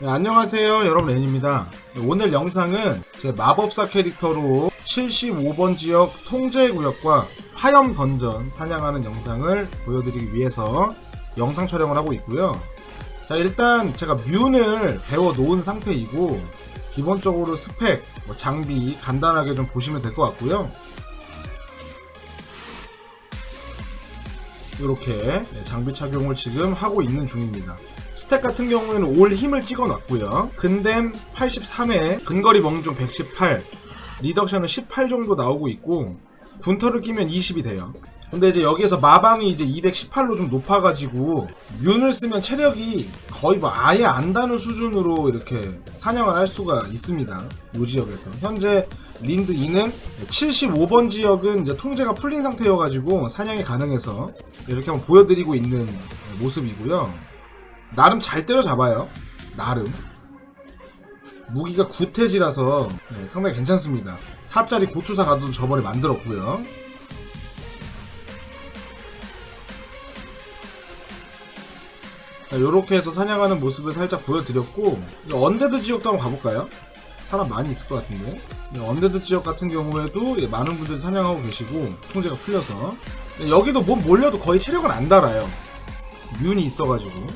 네, 안녕하세요. 여러분 랜입니다. 네, 오늘 영상은 제 마법사 캐릭터로 75번 지역 통제 구역과 화염 던전 사냥하는 영상을 보여드리기 위해서 영상 촬영을 하고 있고요. 자 일단 제가 뮨을 배워 놓은 상태이고 기본적으로 스펙, 뭐 장비 간단하게 좀 보시면 될 것 같고요. 이렇게 장비 착용을 지금 하고 있는 중입니다. 스택 같은 경우에는 올 힘을 찍어 놨고요. 근댐 83에 근거리 멍중 118, 리덕션은 18 정도 나오고 있고 군터를 끼면 20이 돼요. 근데 이제 여기에서 마방이 이제 218로 좀 높아가지고 윤을 쓰면 체력이 거의 뭐 아예 안 다는 수준으로 이렇게 사냥을 할 수가 있습니다. 이 지역에서 현재 린드 2는 75번 지역은 이제 통제가 풀린 상태여가지고 사냥이 가능해서 이렇게 한번 보여드리고 있는 모습이고요. 나름 잘 때려잡아요. 나름. 무기가 구태지라서 네, 상당히 괜찮습니다. 4짜리 고추사 가도 저번에 만들었고요. 이렇게 해서 사냥하는 모습을 살짝 보여드렸고 언데드 지역도 한번 가볼까요? 사람 많이 있을 것 같은데 이 언데드 지역 같은 경우에도 예, 많은 분들이 사냥하고 계시고 통제가 풀려서 예, 여기도 몸 몰려도 거의 체력은 안 달아요 뮨이 있어가지고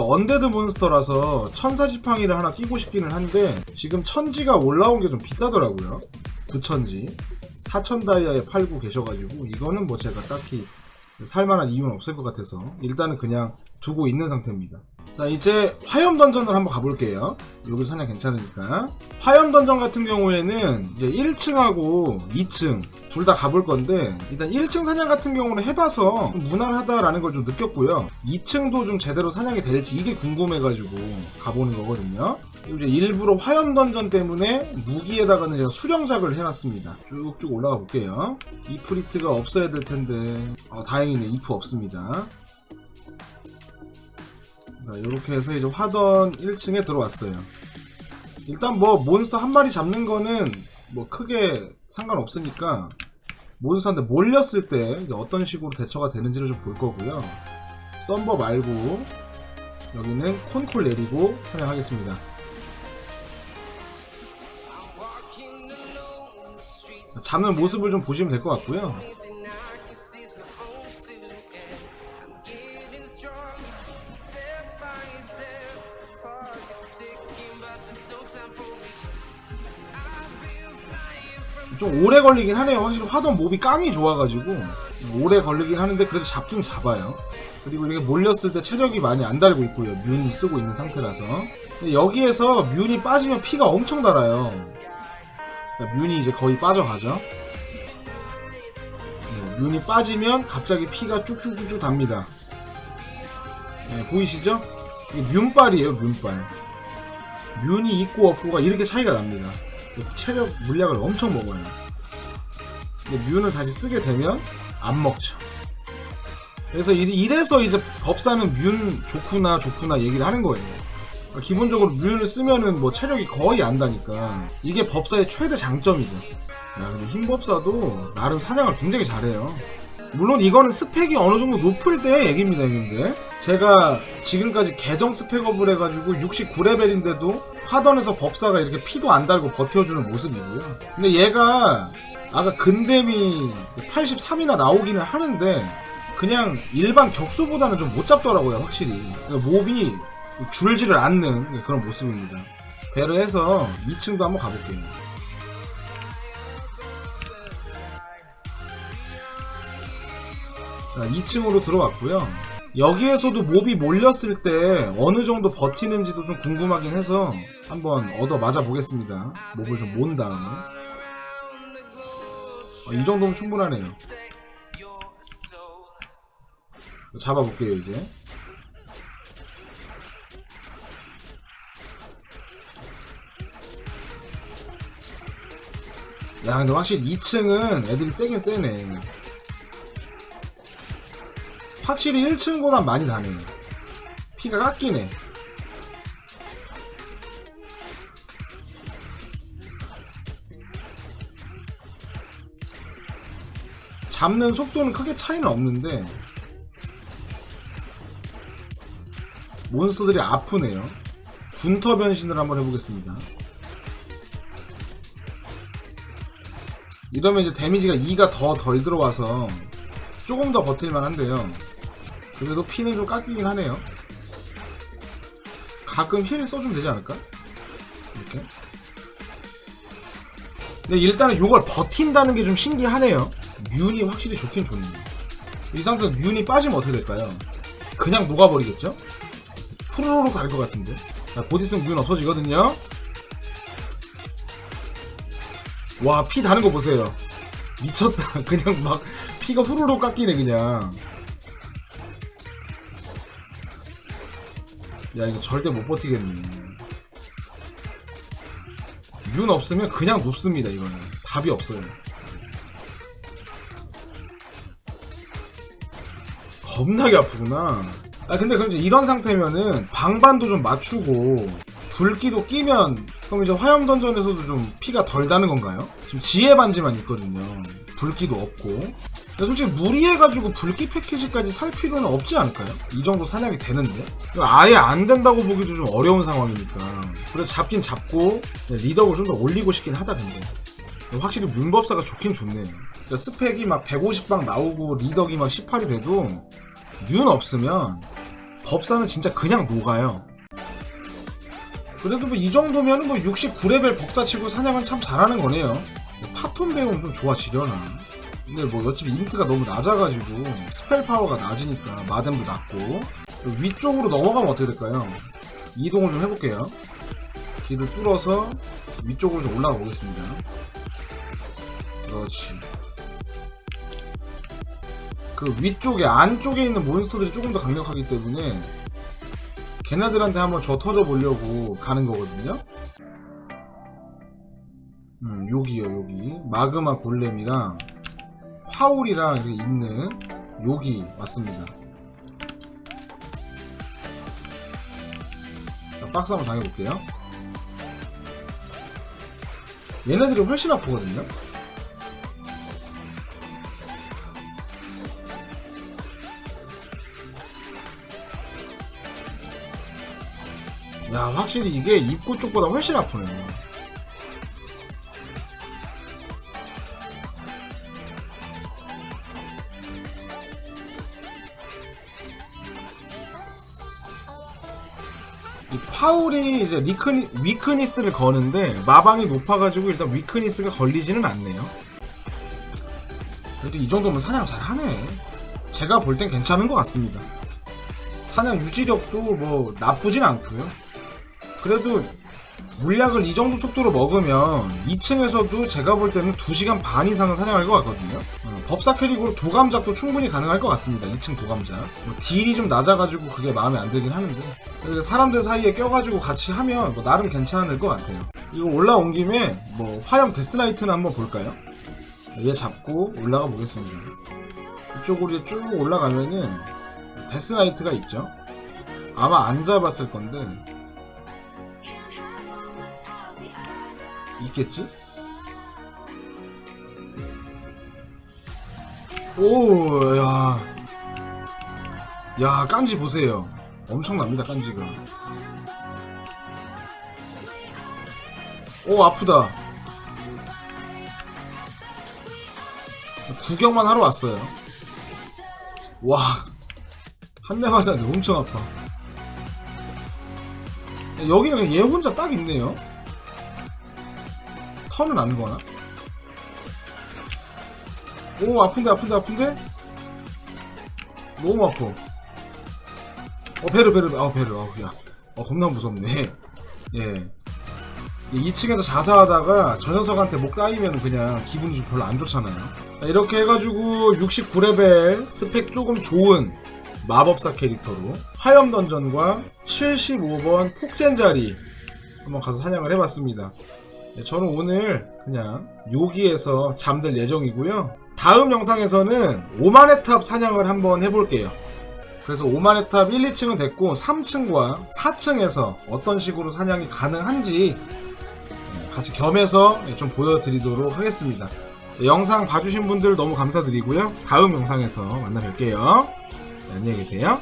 언데드 몬스터라서 천사 지팡이를 하나 끼고 싶기는 한데 지금 천지가 올라온 게 좀 비싸더라고요. 9천지. 4천 다이아에 팔고 계셔가지고 이거는 뭐 제가 딱히 살만한 이유는 없을 것 같아서 일단은 그냥 두고 있는 상태입니다 자 이제 화염 던전을 한번 가볼게요. 여기 사냥 괜찮으니까. 화염 던전 같은 경우에는 이제 1층하고 2층 둘 다 가볼 건데 일단 1층 사냥 같은 경우는 해봐서 좀 무난하다라는 걸 좀 느꼈고요. 2층도 좀 제대로 사냥이 될지 이게 궁금해가지고 가보는 거거든요. 이제 일부러 화염 던전 때문에 무기에다가는 제가 수령작을 해놨습니다. 쭉쭉 올라가 볼게요. 이프리트가 없어야 될 텐데. 아, 다행이네. 이프 없습니다 자, 이렇게 해서 이제 화던 1층에 들어왔어요. 일단 뭐 몬스터 한 마리 잡는 거는 뭐 크게 상관없으니까 몬스터한테 몰렸을 때 어떤 식으로 대처가 되는지를 좀 볼 거고요. 썸버 말고 여기는 콘콜 내리고 사냥하겠습니다. 잡는 모습을 좀 보시면 될 것 같고요. 좀 오래 걸리긴 하네요. 확실히 화던 몹이 깡이 좋아가지고 오래 걸리긴 하는데 그래도 잡긴 잡아요. 그리고 이렇게 몰렸을 때 체력이 많이 안 달고 있고요. 뮨이 쓰고 있는 상태라서 여기에서 뮨이 빠지면 피가 엄청 달아요. 그러니까 뮨이 이제 거의 빠져가죠. 네, 뮨이 빠지면 갑자기 피가 쭉쭉쭉쭉 답니다. 네, 보이시죠? 이게 뮨빨이에요, 뮨빨. 뮨이 있고 없고가 이렇게 차이가 납니다. 체력 물약을 엄청 먹어요. 근데 뮨을 다시 쓰게 되면 안 먹죠. 그래서 이- 이래서 이제 법사는 뮨 좋구나 좋구나 얘기를 하는 거예요. 기본적으로 뮨을 쓰면은 뭐 체력이 거의 안 다니까 이게 법사의 최대 장점이죠. 야 근데 흰 법사도 나름 사냥을 굉장히 잘해요. 물론 이거는 스펙이 어느 정도 높을 때의 얘기입니다, 형님들. 제가 지금까지 계정 스펙업을 해가지고 69레벨인데도 화던에서 법사가 이렇게 피도 안 달고 버텨주는 모습이고요. 근데 얘가 아까 근댐이 83이나 나오기는 하는데 그냥 일반 격수보다는 좀 못 잡더라고요, 확실히. 그러니까 몹이 줄지를 않는 그런 모습입니다. 배를 해서 2층도 한번 가볼게요. 자, 2층으로 들어왔고요. 여기에서도 몹이 몰렸을 때 어느 정도 버티는지도 좀 궁금하긴 해서 한번 얻어 맞아 보겠습니다. 몹을 좀 모은 다음에. 어, 이 정도면 충분하네요. 잡아볼게요, 이제. 야, 근데 확실히 2층은 애들이 세긴 세네. 확실히 1층보단 많이 나네 피가 깎이네. 잡는 속도는 크게 차이는 없는데 몬스터들이 아프네요. 군터 변신을 한번 해보겠습니다. 이러면 이제 데미지가 2가 더 덜 들어와서 조금 더 버틸만 한데요. 그래도 피는 좀 깎이긴 하네요. 가끔 힐 써주면 되지 않을까? 이렇게. 근데 일단은 요걸 버틴다는 게 좀 신기하네요. 뮨이 확실히 좋긴 좋네요. 이 상태에서 뮨이 빠지면 어떻게 될까요? 그냥 녹아버리겠죠? 후루룩 갈것 같은데. 자, 곧 있으면 뮨 없어지거든요? 와, 피 다는 거 보세요. 미쳤다. 그냥 막, 피가 후루룩 깎이네, 그냥. 야, 이거 절대 못 버티겠네. 윤 없으면 그냥 높습니다, 이거는. 답이 없어요. 겁나게 아프구나. 아, 근데 그럼 이런 상태면은 방반도 좀 맞추고 불기도 끼면 그럼 이제 화염 던전에서도 좀 피가 덜 다는 건가요? 지금 지혜 반지만 있거든요. 불기도 없고. 솔직히 무리해가지고 불기 패키지까지 살 필요는 없지 않을까요? 이 정도 사냥이 되는데? 이거 아예 안 된다고 보기도 좀 어려운 상황이니까. 그래서 잡긴 잡고 리더를 좀 더 올리고 싶긴 하다 근데. 확실히 문법사가 좋긴 좋네요. 그러니까 스펙이 막 150방 나오고 리더기 막 18이 돼도 윤 없으면 법사는 진짜 그냥 녹아요. 그래도 뭐 이 정도면 뭐 69레벨 법사 치고 사냥은 참 잘하는 거네요. 파톤 배우면 좀 좋아지려나. 근데 뭐 어차피 인트가 너무 낮아가지고 스펠 파워가 낮으니까 마뎀도 낮고 위쪽으로 넘어가면 어떻게 될까요? 이동을 좀 해볼게요. 길을 뚫어서 위쪽으로 좀 올라가 보겠습니다. 그렇지. 그 위쪽에 안쪽에 있는 몬스터들이 조금 더 강력하기 때문에 걔네들한테 한번 저 터져 보려고 가는 거거든요. 음, 여기요, 여기. 마그마 골렘이랑 화울이랑 있는 여기 맞습니다. 자, 박스 한번 당해볼게요. 얘네들이 훨씬 아프거든요. 야, 확실히 이게 입구 쪽보다 훨씬 아프네. 이 콰울이 이제 리크니, 위크니스를 거는데 마방이 높아가지고 일단 위크니스가 걸리지는 않네요. 그래도 이 정도면 사냥 잘하네. 제가 볼 땐 괜찮은 것 같습니다. 사냥 유지력도 뭐 나쁘진 않고요. 그래도 물약을 이 정도 속도로 먹으면 2층에서도 제가 볼 때는 2시간 반 이상은 사냥할 것 같거든요. 어, 법사 캐릭으로 도감작도 충분히 가능할 것 같습니다. 2층 도감작. 뭐 딜이 좀 낮아가지고 그게 마음에 안 들긴 하는데 사람들 사이에 껴가지고 같이 하면 뭐 나름 괜찮을 것 같아요. 이거 올라온 김에 뭐 화염 데스나이트는 한번 볼까요? 얘 잡고 올라가 보겠습니다. 이쪽으로 이제 쭉 올라가면은 데스나이트가 있죠. 아마 안 잡았을 건데 있겠지? 오, 야. 야, 깐지 보세요. 엄청납니다, 깐지가. 오, 아프다. 구경만 하러 왔어요. 와. 한 대 맞았는데 엄청 아파. 여기는 얘 혼자 딱 있네요. 턴은 안 거나? 오 아픈데 아픈데 아픈데? 너무 아파. 어 베르 베르 아 베르. 아 야. 어 겁나 무섭네. 예. 2층에서 자사하다가 저 녀석한테 목 따이면 그냥 기분이 좀 별로 안 좋잖아요. 자, 이렇게 해가지고 69레벨 스펙 조금 좋은 마법사 캐릭터로 화염 던전과 75번 폭젠 자리 한번 가서 사냥을 해봤습니다. 네, 저는 오늘 그냥 여기에서 잠들 예정이고요. 다음 영상에서는 오만의 탑 사냥을 한번 해볼게요. 그래서 오만의 탑 1, 2층은 됐고 3층과 4층에서 어떤 식으로 사냥이 가능한지 같이 겸해서 좀 보여드리도록 하겠습니다. 영상 봐주신 분들 너무 감사드리고요. 다음 영상에서 만나 뵐게요. 네, 안녕히 계세요.